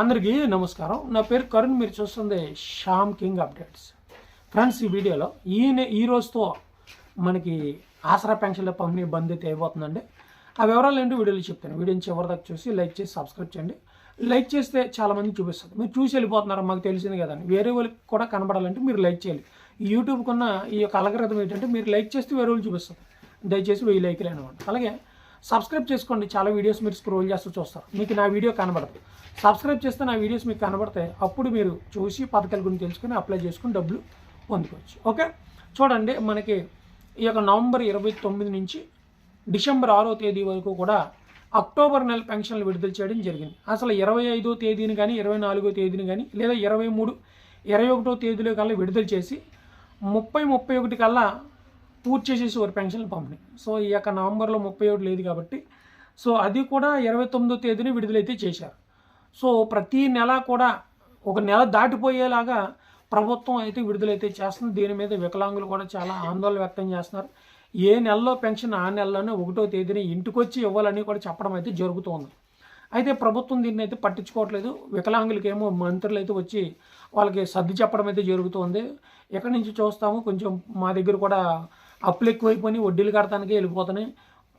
అందరికీ నమస్కారం. నా పేరు కరుణ్ మీరు చూస్తుంది శ్యామ్ కింగ్ అప్డేట్స్. ఫ్రెండ్స్ ఈ వీడియోలో ఈ ఈ రోజుతో మనకి ఆసరా పెన్షన్ల పంపిణీ బంద్ అయితే అయిపోతుందండి. ఆ వివరాలు ఏంటో వీడియోలో చెప్తాను. వీడియోని చివరి దాకా చూసి లైక్ చేసి సబ్స్క్రైబ్ చేయండి. లైక్ చేస్తే చాలామంది చూపిస్తుంది మీరు చూసి వెళ్ళిపోతున్నారు మాకు తెలిసింది కదండి. వేరే వాళ్ళకి కూడా కనబడాలంటే మీరు లైక్ చేయాలి. ఈ యూట్యూబ్కి ఉన్న ఈ యొక్క అలగ్రతం ఏంటంటే మీరు లైక్ చేస్తే వేరే వాళ్ళు చూపిస్తుంది దయచేసి వెయ్యి లైక్లు అనమాట అలాగే సబ్స్క్రైబ్ చేసుకోండి. చాలా వీడియోస్ మీరు స్క్రోల్ చేస్తూ చూస్తారు. మీకు నా వీడియో కనబడదు. సబ్స్క్రైబ్ చేస్తే నా వీడియోస్ మీకు కనబడతాయి. అప్పుడు మీరు చూసి పథకాల గురించి తెలుసుకుని అప్లై చేసుకుని డబ్బులు పొందుకోవచ్చు. ఓకే? చూడండి. మనకి ఈ యొక్క నవంబర్ ఇరవై తొమ్మిది నుంచి డిసెంబర్ ఆరో తేదీ వరకు కూడా అక్టోబర్ నెల పెన్షన్లు విడుదల చేయడం జరిగింది. అసలు ఇరవై ఐదో తేదీని కానీ ఇరవై నాలుగో తేదీని కానీ లేదా ఇరవై మూడు ఇరవై ఒకటో తేదీలో కల్లా విడుదల చేసి ముప్పై ముప్పై ఒకటి కల్లా పూర్తి చేసేసి వారి పెన్షన్లు పంపిణీ. సో ఈ యొక్క నవంబర్లో ముప్పై ఏడు లేదు కాబట్టి సో అది కూడా ఇరవై తొమ్మిదో తేదీని విడుదలైతే చేశారు. సో ప్రతి నెల కూడా ఒక నెల దాటిపోయేలాగా ప్రభుత్వం అయితే విడుదలైతే చేస్తుంది. దీని మీద వికలాంగులు కూడా చాలా ఆందోళన వ్యక్తం చేస్తున్నారు. ఏ నెలలో పెన్షన్ ఆ నెలలోనే ఒకటో తేదీని ఇంటికొచ్చి ఇవ్వాలని కూడా చెప్పడం అయితే జరుగుతోంది. అయితే ప్రభుత్వం దీన్ని అయితే పట్టించుకోవట్లేదు. వికలాంగులకి ఏమో మంత్రులు అయితే వచ్చి వాళ్ళకి సర్ది చెప్పడం అయితే జరుగుతుంది. ఎక్కడి నుంచి చూస్తాము. కొంచెం మా దగ్గర కూడా అప్పులు ఎక్కువైపోయి వడ్డీలు కడతానికే వెళ్ళిపోతున్నాయి.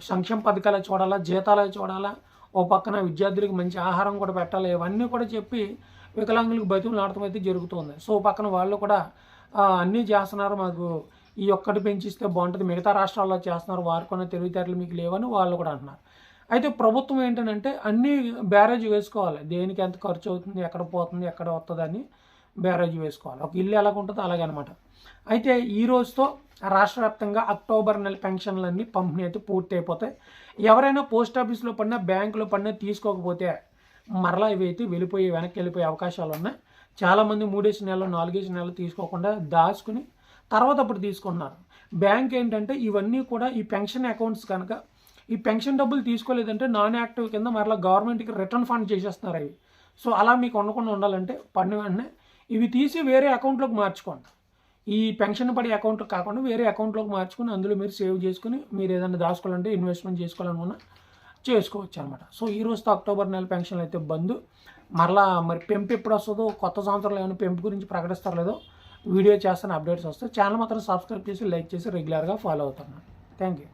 సంక్షేమ పథకాలు చూడాలా జీతాలు చూడాలా ఓ పక్కన విద్యార్థులకు మంచి ఆహారం కూడా పెట్టాలి ఇవన్నీ కూడా చెప్పి వికలాంగులకు బతుకులు నాడటం అయితే జరుగుతుంది. సో పక్కన వాళ్ళు కూడా అన్నీ చేస్తున్నారు. మాకు ఈ ఒక్కటి పెంచిస్తే బాగుంటుంది. మిగతా రాష్ట్రాల్లో చేస్తున్నారు. వారు కొన్న తెలివితేటలు మీకు లేవని వాళ్ళు కూడా అంటున్నారు. అయితే ప్రభుత్వం ఏంటంటే అన్నీ బ్యారేజ్ వేసుకోవాలి. దేనికి ఎంత ఖర్చు అవుతుంది ఎక్కడ పోతుంది ఎక్కడ వస్తుంది అని బ్యారేజ్ వేసుకోవాలి. ఒక ఇల్లు ఎలాగ ఉంటుందో అలాగే అనమాట అయితే ఈ రోజుతో రాష్ట్ర వ్యాప్తంగా అక్టోబర్ నెల పెన్షన్లన్నీ పంపిణీ అయితే పూర్తి అయిపోతాయి ఎవరైనా పోస్ట్ ఆఫీస్లో పడినా బ్యాంకులో పడినా తీసుకోకపోతే మరలా ఇవైతే వెళ్ళిపోయి వెనక్కి వెళ్ళిపోయే అవకాశాలు ఉన్నాయి. చాలామంది మూడేసి నెలలు నాలుగేసి నెలలు తీసుకోకుండా దాచుకుని తర్వాత అప్పుడు తీసుకుంటున్నారు. బ్యాంక్ ఏంటంటే ఇవన్నీ కూడా ఈ పెన్షన్ అకౌంట్స్ కనుక ఈ పెన్షన్ డబ్బులు తీసుకోలేదంటే నాన్ యాక్టివ్ కింద మరలా గవర్నమెంట్కి రిటర్న్ ఫండ్ చేసేస్తున్నారు అవి సో అలా మీకు ఉండకుండా ఉండాలంటే పడిన వెంటనే ఇవి తీసి వేరే అకౌంట్లోకి మార్చుకోండి. ఈ పెన్షన్ పడే అకౌంట్ కాకుండా వేరే అకౌంట్లోకి మార్చుకుని అందులో మీరు సేవ్ చేసుకుని మీరు ఏదైనా దాచుకోవాలంటే ఇన్వెస్ట్మెంట్ చేసుకోవాలనుకున్నా చేసుకోవచ్చు అనమాట సో ఈ రోజుతో అక్టోబర్ నెల పెన్షన్లు అయితే బంద్. మరలా మరి పెంపు ఎప్పుడు వస్తుందో కొత్త సంవత్సరంలో ఏమైనా పెంపు గురించి ప్రకటిస్తారు లేదో వీడియో చేస్తాను అప్డేట్స్ వస్తాయి. ఛానల్ మాత్రం సబ్స్క్రైబ్ చేసి లైక్ చేసి రెగ్యులర్గా ఫాలో అవుతున్నాను థ్యాంక్ యూ